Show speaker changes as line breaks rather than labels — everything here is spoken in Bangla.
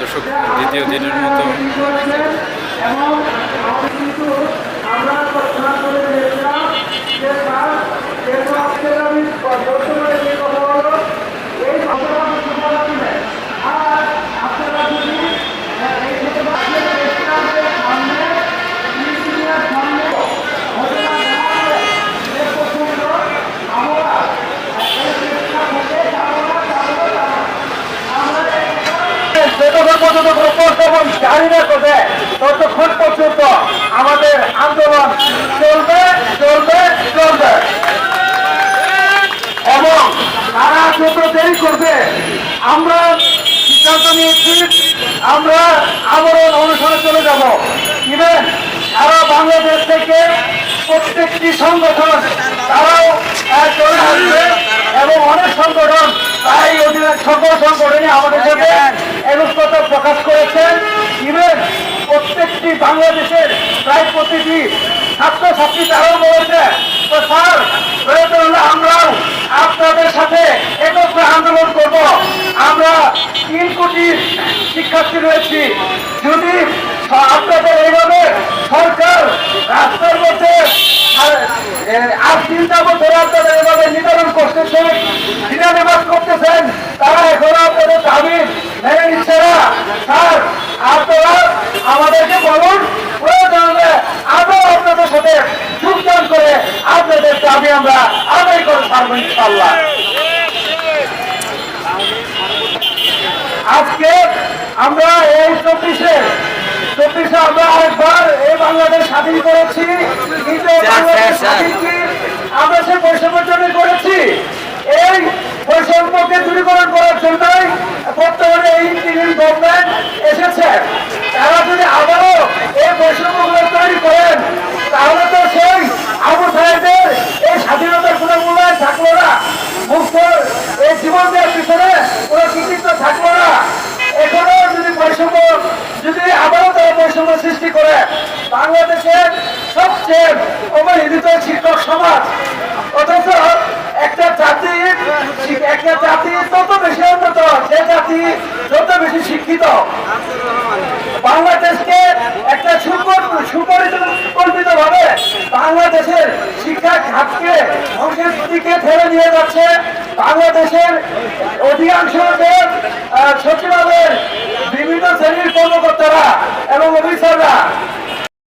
দর্শক দ্বিতীয় দিনের মতো
এবং কিন্তু আমরা ঘোষণা করে দিয়েছিলাম যে স্যার যেহেতু আজকে আমি বর্তমানে যে কথা বলব এই ঘটনা সুফলা দিবেন আর আপনারা যদি এই থেকে বাঁচিয়ে রেস্টুরেন্টের সামনে ইঞ্জিনিয়ার সামনে ঘটনা দেখাবে যে প্রচণ্ড আমরা এই চেষ্টা থেকে যাব না যাব না আমরা যতক্ষণ পর্যন্ত প্রস্তাবন জারি না করবে ততক্ষণ পর্যন্ত আমাদের আন্দোলন চলবে চলবে চলবে। এবং তারা যত দেরি করবে আমরা সিদ্ধান্ত নিয়েছি আমরা আমরণ অনুসরণে চলে যাব। ইভেন সারা বাংলাদেশ থেকে প্রত্যেকটি সংগঠন তারাও চলে আসবে এবং অনেক সংগঠন তাই অধিনায়ক সকল সংগঠনই আমাদের সাথে একত্রতা প্রকাশ করেছেন ইভেন প্রত্যেকটি বাংলাদেশের প্রতিটি ছাত্রছাত্রী তারাও বলেছে তো স্যার প্রয়োজন আমরাও আপনাদের সাথে একত্রে আন্দোলন করব। আমরা তিন কোটি শিক্ষার্থী রয়েছি। যদি আপনাদের এইভাবে সরকার রাস্তার মধ্যে, আর চিন্তা বছর আপনাদের এভাবে নিবারণ করতেছেন দিনানিবাস করতেছেন, তারা এখন আপনাদের দাবি মেনে নিচ্ছে না। স্যার, আপনারা আমাদেরকে বলুন প্রয়োজন হলে আমরাও আপনাদের সাথে যোগদান করে আপনাদের দাবি আমরা আদায় করে পারব ইনশাল্লাহ আজকে আমরা এই চব্বিশে চব্বিশে আমরা আরেকবার এই বাংলাদেশ স্বাধীন করেছি স্বাধীন আবু সাহেবের এই স্বাধীনতার কোনো মূল্যায়ন থাকল না মুক্ত এই জীবন দেওয়ার পিছনে কোনো কৃতিত্ব থাকল না এখনও যদি বৈষম্য, যদি আবারও তারা বৈষম্য সৃষ্টি করে, বাংলাদেশের সবচেয়ে অবহেলিত শিক্ষক সমাজ, অথচ একটা জাতি একটা জাতি তত বেশি উন্নত যে জাতি যত বেশি শিক্ষিত। বাংলাদেশকে একটা শিক্ষা ঘাটকে ধ্বংসের দিকে ফেলে নিয়ে যাচ্ছে বাংলাদেশের অধিকাংশ সচিবালয়ের বিভিন্ন শ্রেণির কর্মকর্তারা এবং